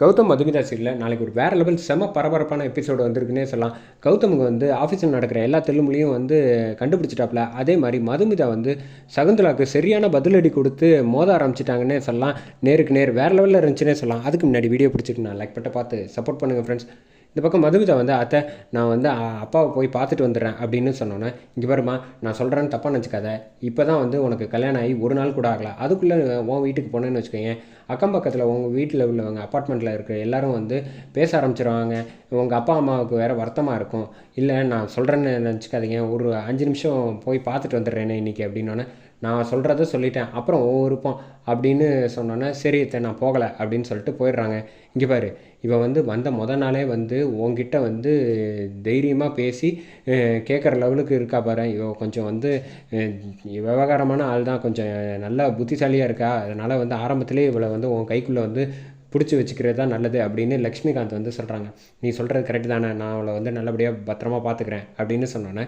கௌதம் மதுமிதா சீரியலில் நாளைக்கு ஒரு வேறு லெவல் செம பரபரப்பான எபிசோடு வந்திருக்குன்னே சொல்லலாம். கௌதமுக்கு வந்து ஆஃபீஸில் நடக்கிற எல்லா தெல்லுமொழியும் வந்து கண்டுபிடிச்சிட்டாப்ல. அதே மாதிரி மதுமிதா வந்து சகுந்தலாவுக்கு சரியான பதிலடி கொடுத்து மோத ஆரம்பிச்சிட்டாங்கன்னே சொல்லலாம். நேருக்கு நேர் வேறு லெவலில் இருந்துச்சுன்னே சொல்லலாம். அதுக்கு முன்னாடி வீடியோ பிடிச்சிட்டு நான் லைக் பட்ட பார்த்து சப்போர்ட் பண்ணுங்கள் ஃப்ரெண்ட்ஸ் இந்த பக்கம் மதுமிதா வந்து அத்தை நான் வந்து அப்பாவை போய் பார்த்துட்டு வந்துடுறேன் அப்படின்னு சொன்னோன்னே இங்கே பாருமா நான் சொல்கிறேன்னு தப்பாக நினச்சிக்காத. இப்போ தான் வந்து உனக்கு கல்யாணம் ஆகி ஒரு நாள் கூட ஆகல. அதுக்குள்ளே உன் வீட்டுக்கு போனேன்னு வச்சுக்கோங்க அக்கம் பக்கத்தில் உங்கள் வீட்டில் உள்ளவங்க அப்பார்ட்மெண்ட்டில் இருக்கிற எல்லாரும் வந்து பேச ஆரம்பிச்சிருவாங்க. உங்கள் அப்பா அம்மாவுக்கு வேறு வருத்தமாக இருக்கும். இல்லை நான் சொல்கிறேன்னு நினச்சிக்காதீங்க. ஒரு அஞ்சு நிமிஷம் போய் பார்த்துட்டு வந்துடுறேனே இன்றைக்கி அப்படின்னோடனே நான் சொல்கிறத சொல்லிட்டேன். அப்புறம் ஓ அப்படின்னு சொன்னோன்னே சரி இத்தை நான் போகலை அப்படின்னு சொல்லிட்டு போயிடுறாங்க. இங்கே பாரு இவன் வந்து வந்த முத நாளே வந்து உங்ககிட்ட வந்து தைரியமாக பேசி கேட்குற லெவலுக்கு இருக்கா பாரு. இவ கொஞ்சம் வந்து விவகாரமான ஆள் தான். கொஞ்சம் நல்லா புத்திசாலியாக இருக்கா. அதனால் வந்து ஆரம்பத்திலே இவளை வந்து உன் கைக்குள்ளே வந்து பிடிச்சி வச்சுக்கிறது தான் நல்லது அப்படின்னு லக்ஷ்மிகாந்த் வந்து சொல்கிறாங்க நீ சொல்கிறது கரெக்டு தானே. நான் அவளை வந்து நல்லபடியாக பத்திரமா பார்த்துக்கிறேன் அப்படின்னு சொன்னோன்னே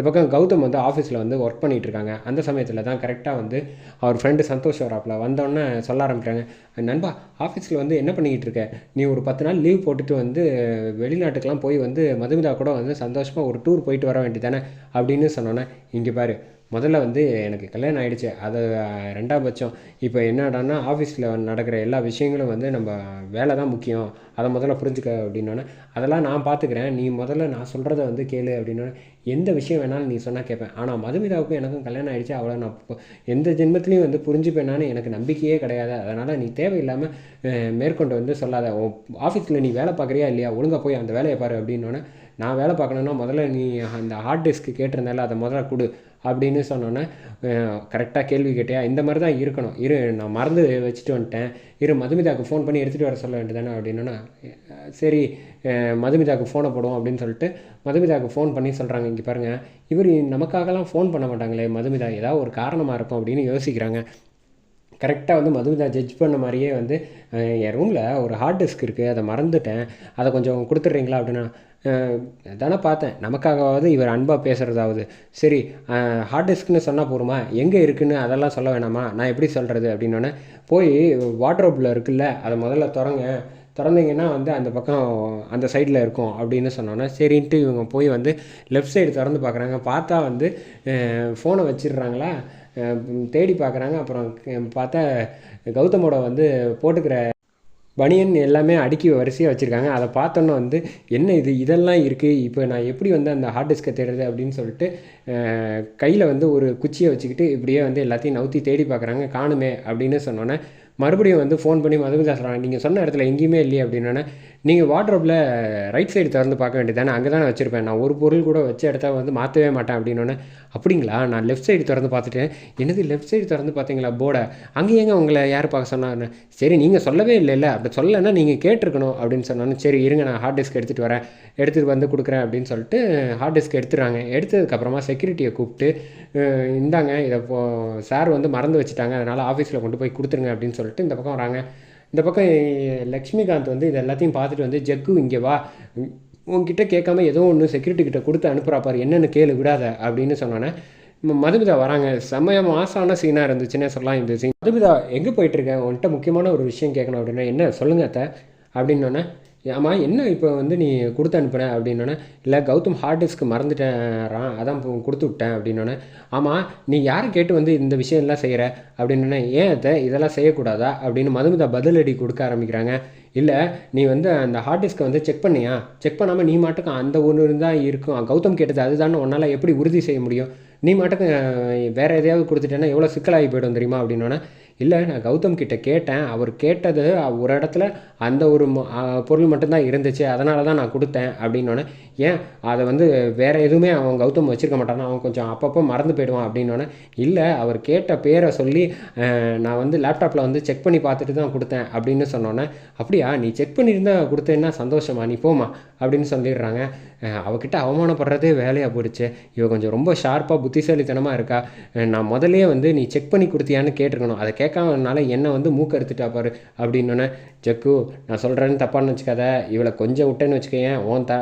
இந்த பக்கம் கௌதம் வந்து ஆஃபீஸில் வந்து ஒர்க் பண்ணிகிட்டு இருக்காங்க அந்த சமயத்தில் தான் கரெக்டாக வந்து அவர் ஃப்ரெண்டு சந்தோஷ் வராப்பில் வந்தோடனே சொல்ல ஆரம்பிக்கிறாங்க நண்பா ஆஃபீஸில் வந்து என்ன பண்ணிக்கிட்டு இருக்க? நீ ஒரு பத்து நாள் லீவ் போட்டுட்டு வந்து வெளிநாட்டுக்கெலாம் போய் வந்து மதுமிதா கூட வந்து சந்தோஷமாக ஒரு டூர் போயிட்டு வர வேண்டியதானே அப்படின்னு சொன்னோன்னே இங்கே பாரு முதல்ல வந்து எனக்கு கல்யாணம் ஆகிடுச்சு அது ரெண்டாம் பட்சம். இப்போ என்னடான்னா ஆஃபீஸில் நடக்கிற எல்லா விஷயங்களும் வந்து நம்ம வேலை தான் முக்கியம். அதை முதல்ல புரிஞ்சுக்க அப்படின்னோடனே அதெல்லாம் நான் பார்த்துக்கிறேன். நீ முதல்ல நான் சொல்கிறத வந்து கேளு அப்படின்னோடனே எந்த விஷயம் வேணாலும் நீ சொன்னால் கேட்பேன். ஆனால் மதுமிதாவுக்கும் எனக்கும் கல்யாணம் ஆகிடுச்சு அவளை நான் எந்த ஜென்மத்துலேயும் வந்து புரிஞ்சுப்பேனான்னு எனக்கு நம்பிக்கையே கிடையாது. அதனால் நீ தேவையில்லாமல் மேற்கொண்டு வந்து சொல்லாத. ஆஃபீஸில் நீ வேலை பார்க்குறியா இல்லையா? ஒழுங்காக போய் அந்த வேலையை பாரு அப்படின்னோடனே நான் வேலை பார்க்கணுன்னா முதல்ல நீ அந்த ஹார்ட் டிஸ்க்கு கேட்டிருந்தால அதை முதல்ல கொடு அப்படின்னு சொன்னோன்னே கரெக்டாக கேள்வி கேட்டியா? இந்த மாதிரி தான் இருக்கணும். இரு நான் மறந்து வச்சுட்டு வந்துட்டேன். இரு மதுமிதாவுக்கு ஃபோன் பண்ணி எடுத்துகிட்டு வர சொல்ல வேண்டியதானே அப்படின்னா சரி மதுமிதாவுக்கு ஃபோனை போடுவோம் அப்படின்னு சொல்லிட்டு மதுமிதாவுக்கு ஃபோன் பண்ணி சொல்கிறாங்க இங்கே பாருங்கள் இவர் நமக்காகலாம் ஃபோன் பண்ண மாட்டாங்களே மதுமிதா ஏதாவது ஒரு காரணமாக இருக்கும் அப்படின்னு யோசிக்கிறாங்க. கரெக்டாக வந்து மதுமிதா ஜட்ஜ் பண்ண மாதிரியே வந்து என் ரூமில் ஒரு ஹார்ட் டிஸ்க் இருக்குது அதை மறந்துட்டேன். அதை கொஞ்சம் கொடுத்துட்றீங்களா அப்படின்னா தானே பார்த்தேன். நமக்காகவாவது இவர் அன்பாக பேசுகிறதாவது சரி ஹார்ட் டிஸ்க்னு சொன்னால் போருமா எங்கே இருக்குன்னு அதெல்லாம் சொல்ல வேணாமா? நான் எப்படி சொல்கிறது அப்படின்னோடனே போய் வாட்ரோப்பில் இருக்குல்ல அதை முதல்ல திறங்க. திறந்தீங்கன்னா வந்து அந்த பக்கம் அந்த சைடில் இருக்கும் அப்படின்னு சொன்னோன்னே சரின்ட்டு இவங்க போய் வந்து லெஃப்ட் சைடு திறந்து பார்க்குறாங்க. பார்த்தா வந்து ஃபோனை வச்சிடுறாங்களா? தேடி பார்க்குறாங்க. அப்புறம் பார்த்தா கௌதமோட வந்து போட்டுக்கிற பனியன் எல்லாமே அடுக்கி வரிசையாக வச்சுருக்காங்க. அதை பார்த்தோன்னே வந்து என்ன இது? இதெல்லாம் இருக்குது இப்போ நான் எப்படி வந்து அந்த ஹார்ட் டிஸ்கை தேடுறது அப்படின்னு சொல்லிட்டு கையில் வந்து ஒரு குச்சியை வச்சுக்கிட்டு இப்படியே வந்து எல்லாத்தையும் நவுத்தி தேடி பார்க்குறாங்க. காணுமே அப்படின்னு சொன்னோன்னே மறுபடியும் வந்து ஃபோன் பண்ணி மதுமிதா சொல்கிறாங்க நீங்கள் சொன்ன இடத்துல எங்கேயுமே இல்லையே அப்படின்னா நீங்கள் வாட்ரோப்பில் ரைட் சைடு திறந்து பார்க்க வேண்டியதானே அங்கே தானே வச்சுருப்பேன். நான் ஒரு பொருள் கூட வச்ச இடத்த வந்து மாற்றவே மாட்டேன் அப்படின்னோடனே அப்படிங்களா? நான் லெஃப்ட் சைடு திறந்து பார்த்துட்டேன். என்னது லெஃப்ட் சைடு திறந்து பார்த்தீங்களா? போர்டை அங்கே ஏங்க உங்களை யார் பார்க்க சொன்னார்னு சரி நீங்கள் சொல்லவே இல்லைல்ல. அப்படி சொல்லலைன்னா நீங்கள் கேட்டிருக்கணும் அப்படின்னு சொன்னாலும் சரி இருங்க நான் ஹார்ட் டிஸ்க் எடுத்துகிட்டு வரேன். எடுத்துகிட்டு வந்து கொடுக்குறேன் அப்படின்னு சொல்லிட்டு ஹார்ட் டிஸ்க் எடுத்துறாங்க எடுத்ததுக்கப்புறமா செக்யூரிட்டியை கூப்பிட்டு இந்தாங்க இதை சார் வந்து மறந்து வச்சுட்டாங்க. அதனால் ஆஃபீஸில் கொண்டு போய் கொடுத்துருங்க அப்படின்னு சொல்லிட்டு இந்த பக்கம் வராங்க. இந்த பக்கம் லக்ஷ்மிகாந்த் வந்து இது எல்லாத்தையும் பார்த்துட்டு வந்து ஜக்கு இங்கே வா. உன்- கேட்காம ஏதோ ஒன்று செக்யூரிட்டி கிட்ட கொடுத்து அனுப்புகிறாப்பார் பாரு. என்னென்னு கேளு விடாத. அப்படின்னு சொன்னோன்னே மதுமிதா வராங்க. செம்மைய மாசான சீனாக இருந்துச்சுன்னே சொல்லலாம் இந்த சீன் மதுமிதா எங்கே போயிட்டுருக்கேன் உன்கிட்ட முக்கியமான ஒரு விஷயம் கேட்கணும் அப்படின்னா என்ன? சொல்லுங்க அத்தை. அப்படின்னோன்னே ஆமாம் என்ன இப்போ வந்து நீ கொடுத்து அனுப்புன? அப்படின்னோடனே இல்லை கௌதம் ஹார்ட் டிஸ்க் மறந்துட்டேன் அதான் கொடுத்து விட்டேன். அப்படின்னோடனே ஆமாம் நீ யாரை கேட்டு வந்து இந்த விஷயம்லாம் செய்கிற அப்படின்னோடனே ஏன் அதை இதெல்லாம் செய்யக்கூடாதா? அப்படின்னு மதுமிதா பதிலடி கொடுக்க ஆரம்பிக்கிறாங்க. இல்லை நீ வந்து அந்த ஹார்ட் டிஸ்க்கை வந்து செக் பண்ணியா? செக் பண்ணாமல் நீ மாட்டுக்கும் அந்த ஒன்று தான் இருக்கும். கௌதம் கேட்டது அதுதான் உன்னால் எப்படி உறுதி செய்ய முடியும்? நீ மாட்டுக்கு வேறு எதையாவது கொடுத்துட்டேன்னா எவ்வளோ சிக்கலாகி போயிடும் தெரியுமா? அப்படின்னோடனே இல்லை நான் கௌதம் கிட்டே கேட்டேன். அவர் கேட்டது ஒரு இடத்துல அந்த ஒரு பொருள் மட்டும்தான் இருந்துச்சு அதனால தான் நான் கொடுத்தேன் அப்படின்னோடனே ஏன் அதை வந்து வேற எதுவுமே அவன் கௌதம் வச்சிருக்க மாட்டானா? அவன் கொஞ்சம் அப்பப்போ மறந்து போயிடுவான் அப்படின்னோடனே இல்லை அவர் கேட்ட பேரை சொல்லி நான் வந்து லேப்டாப்பில் வந்து செக் பண்ணி பார்த்துட்டு தான் கொடுத்தேன் அப்படின்னு சொன்னோன்னே அப்படியா நீ செக் பண்ணியிருந்தா கொடுத்தேன்னா சந்தோஷமா? நீ போமா அப்படின்னு சொல்லிடுறாங்க. அவகிட்ட அவமானப்படுறதே வேலையாக போயிடுச்சு. இவ கொஞ்சம் ரொம்ப ஷார்ப்பாக புத்திசாலித்தனமாக இருக்கா. நான் முதலே வந்து நீ செக் பண்ணி கொடுத்தியான்னு கேட்டிருக்கணும். அதை கேட்காமனால என்னை வந்து மூக்க எடுத்துட்டா பாரு அப்படின்னோடனே ஜக்கு நான் சொல்கிறேன்னு தப்பான்னு வச்சுக்காத இவளை கொஞ்சம் விட்டேன்னு வச்சுக்கேன் உன் த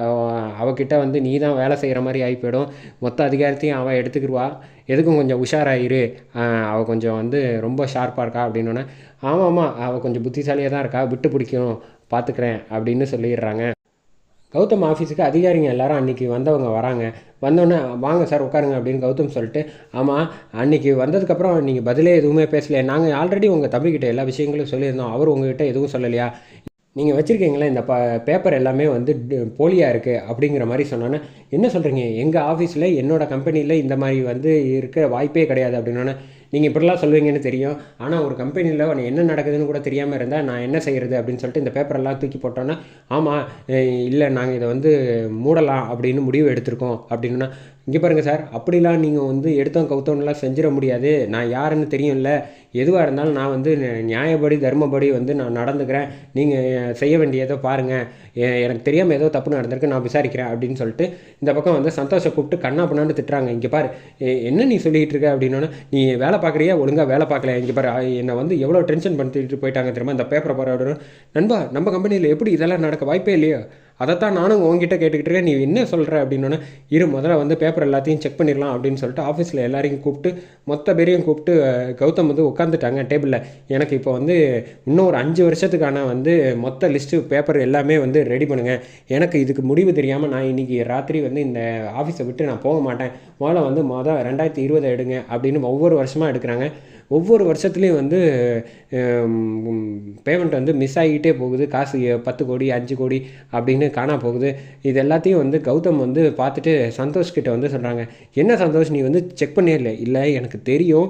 அவகிட்ட வந்து நீ தான் வேலை செய்கிற மாதிரி ஆகி போயிடும். மொத்த அதிகாரத்தையும் அவள் எடுத்துக்கிடுவா எதுக்கும் கொஞ்சம் உஷாராயிரு. அவள் கொஞ்சம் வந்து ரொம்ப ஷார்ப்பாக இருக்கா அப்படின்னோடனே ஆமாம் ஆமாம் அவள் கொஞ்சம் புத்திசாலியாக தான் இருக்கா. விட்டு பிடிக்கும். பார்த்துக்கிறேன் அப்படின்னு சொல்லிடுறாங்க. கௌதம் ஆஃபீஸுக்கு அதிகாரிங்க எல்லாரும் அன்றைக்கி வந்தவங்க வராங்க. வந்தோடனே வாங்க சார் உட்காருங்க அப்படின்னு கௌதம் சொல்லிட்டு ஆமாம் அன்றைக்கி வந்ததுக்கப்புறம் நீங்கள் பதிலே எதுவுமே பேசலையே. நாங்கள் ஆல்ரெடி உங்கள் தம்பிக்கிட்ட எல்லா விஷயங்களும் சொல்லியிருந்தோம். அவர் உங்ககிட்ட எதுவும் சொல்லலையா? நீங்கள் வச்சுருக்கீங்களே? இந்த ப பேப்பர் எல்லாமே வந்து போலியாக இருக்குது அப்படிங்கிற மாதிரி சொன்னோன்னே என்ன சொல்கிறீங்க எங்கள் ஆஃபீஸில் என்னோடய கம்பெனியில் இந்த மாதிரி வந்து இருக்க வாய்ப்பே கிடையாது அப்படின்னோன்னே நீங்கள் இப்படிலாம் சொல்லுவீங்கன்னு தெரியும். ஆனால் ஒரு கம்பெனியில் என்ன நடக்குதுன்னு கூட தெரியாமல் இருந்தால் நான் என்ன செய்கிறது அப்படின்னு சொல்லிட்டு இந்த பேப்பரெல்லாம் தூக்கி போட்டோன்னா ஆமாம் இல்லை நாங்கள் இதை வந்து மூடலாம் அப்படின்னு முடிவு எடுத்திருக்கோம் அப்படின்னா இங்கே பாருங்கள் சார் அப்படிலாம் நீங்கள் வந்து எடுத்தோம் கவுத்தோன்னெலாம் செஞ்சிட முடியாது. நான் யாருன்னு தெரியும்ல. எதுவாக இருந்தாலும் நான் வந்து நியாயப்படி தர்மப்படி வந்து நான் நடந்துக்கிறேன். நீங்கள் செய்ய வேண்டியதோ பாருங்கள் எனக்கு தெரியாமல் ஏதோ தப்பு நடந்திருக்கு நான் விசாரிக்கிறேன் அப்படின்னு சொல்லிட்டு இந்த பக்கம் வந்து சந்தோஷம் கூப்பிட்டு கண்ணா பண்ணான்னு திட்டுறாங்க. இங்கே பாரு என்ன நீ சொல்லிகிட்டு இருக்க அப்படின்னா நீ வேலை பார்க்குறியா? ஒழுங்காக வேலை பார்க்கல இங்கே பாரு என்னை வந்து எவ்வளோ டென்ஷன் பண்ணிட்டு போயிட்டாங்க தெரியுமா? இந்த பேப்பரை பாரு நண்பா நம்ம கம்பெனியில் எப்படி இதெல்லாம் நடக்க வாய்ப்பே இல்லையோ? அதைத்தான் நானும் உங்ககிட்ட கேட்டுக்கிட்டு இருக்கேன். நீ என்ன சொல்கிற அப்படின்னோடனே இரு முதல்ல வந்து பேப்பர் எல்லாத்தையும் செக் பண்ணிடலாம் அப்படின்னு சொல்லிட்டு ஆஃபீஸில் எல்லாரையும் கூப்பிட்டு மொத்த பேரையும் கூப்பிட்டு கௌதம் வந்து உட்காந்துட்டாங்க டேபிளில் எனக்கு இப்போ வந்து இன்னும் ஒரு அஞ்சு வருஷத்துக்கான வந்து மொத்த லிஸ்ட்டு பேப்பர் எல்லாமே வந்து ரெடி பண்ணுங்கள் எனக்கு இதுக்கு முடிவு தெரியாமல் நான் இன்றைக்கி ராத்திரி வந்து இந்த ஆஃபீஸை விட்டு நான் போக மாட்டேன். முதல்ல வந்து மொதல் ரெண்டாயிரத்தி இருபதை எடுங்க அப்படின்னு ஒவ்வொரு வருஷமாக எடுக்கிறாங்க. ஒவ்வொரு வருஷத்துலேயும் வந்து பேமெண்ட் வந்து மிஸ் ஆகிக்கிட்டே போகுது. காசு பத்து கோடி அஞ்சு கோடி அப்படின்னு காணா போகுது. இது எல்லாத்தையும் வந்து கௌதம் வந்து பார்த்துட்டு சந்தோஷ் கிட்ட வந்து சொல்கிறாங்க என்ன சந்தோஷ் நீ வந்து செக் பண்ணியே இல்லை? இல்லை எனக்கு தெரியும்.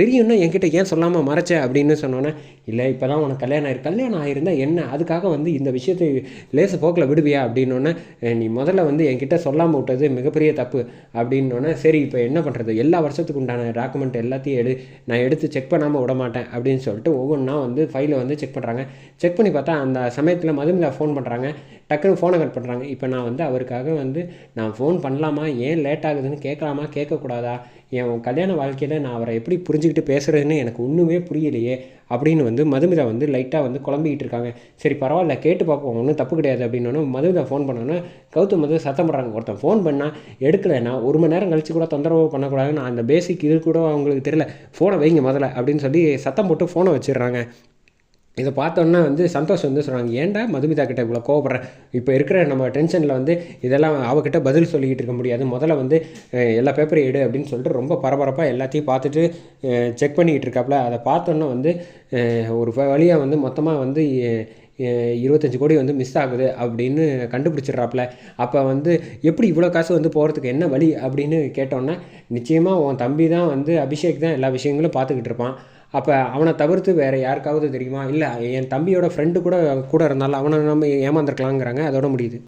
தெரியும்னா என்கிட்ட ஏன் சொல்லாமல் மறைச்ச? அப்படின்னு சொன்னோன்னே இல்லை இப்போ தான் உனக்கு கல்யாணம் ஆயிரு கல்யாணம் ஆயிருந்தால் என்ன? அதுக்காக வந்து இந்த விஷயத்தை லேசு போக்கில் விடுவியா? அப்படின்னோடனே நீ முதல்ல வந்து என்கிட்ட சொல்லாமல் விட்டது மிகப்பெரிய தப்பு. அப்படின்னோடனே சரி இப்போ என்ன பண்ணுறது எல்லா வருஷத்துக்கு உண்டான டாக்குமெண்ட் எல்லாத்தையும் எடு. நான் எடுத்து செக் பண்ணாமல் விட மாட்டேன். அப்படின்னு சொல்லிட்டு ஒவ்வொன்றா வந்து ஃபைலை வந்து செக் பண்ணுறாங்க செக் பண்ணி பார்த்தா அந்த சமயத்தில் மதுமிதா ஃபோன் பண்ணுறாங்க டக்குன்னு ஃபோனை கட் பண்ணுறாங்க இப்போ நான் வந்து அவருக்காக வந்து நான் ஃபோன் பண்ணலாமா? ஏன் லேட் ஆகுதுன்னு கேட்கலாமா கேட்கக்கூடாதா என் கல்யாண வாழ்க்கையில் நான் அவரை எப்படி புரிஞ்சுக்கிட்டு பேசுகிறதுன்னு எனக்கு ஒன்றுமே புரியலையே அப்படின்னு வந்து மதுமிதா வந்து லைட்டாக வந்து குழம்பிக்கிட்டு இருக்காங்க. சரி பரவாயில்ல கேட்டு பார்ப்போம். ஒன்றும் தப்பு கிடையாது அப்படின்னோன்னு மதுமிதா ஃபோன் பண்ணோன்னே கௌதம் வந்து சத்தம் பண்ணுறாங்க ஒருத்தன் ஃபோன் பண்ணால் எடுக்கலைன்னா ஒரு மணி நேரம் கழிச்சு கூட தொந்தரவு பண்ணக்கூடாதுன்னு அந்த பேசிக் இது கூட அவங்களுக்கு தெரியல. ஃபோனை வைங்க முதல்ல அப்படின்னு சொல்லி சத்தம் போட்டு ஃபோனை வச்சிடுறாங்க. இதை பார்த்தோன்னா வந்து சந்தோஷம் வந்து சொல்கிறாங்க ஏன்டா மதுமிதா கிட்ட இவ்வளோ கோவப்படுறேன் இப்போ இருக்கிற நம்ம டென்ஷனில் வந்து இதெல்லாம் அவகிட்ட பதில் சொல்லிக்கிட்டு இருக்க முடியாது. முதல்ல வந்து எல்லா பேப்பரையும் எடு அப்படின்னு சொல்லிட்டு ரொம்ப பரபரப்பாக எல்லாத்தையும் பார்த்துட்டு செக் பண்ணிக்கிட்டு இருக்காப்புல அதை பார்த்தோன்னா வந்து ஒரு வழியாக வந்து மொத்தமாக வந்து இருபத்தஞ்சி கோடி வந்து மிஸ் ஆகுது அப்படின்னு கண்டுபிடிச்சிட்றாப்புல அப்போ வந்து எப்படி இவ்வளோ காசு வந்து போகிறதுக்கு என்ன வழி? அப்படின்னு கேட்டோன்னா நிச்சயமாக உன் தம்பி தான் வந்து அபிஷேக் தான் எல்லா விஷயங்களும் பார்த்துக்கிட்டு இருப்பான். அப்போ அவனை தவிர்த்து வேறு யாருக்காவது தெரியுமா? இல்லை என் தம்பியோட ஃப்ரெண்டு கூட கூட இருந்தாலும் அவனை நம்ம ஏமாந்துருக்கலாங்கிறாங்க அதோட முடியுது.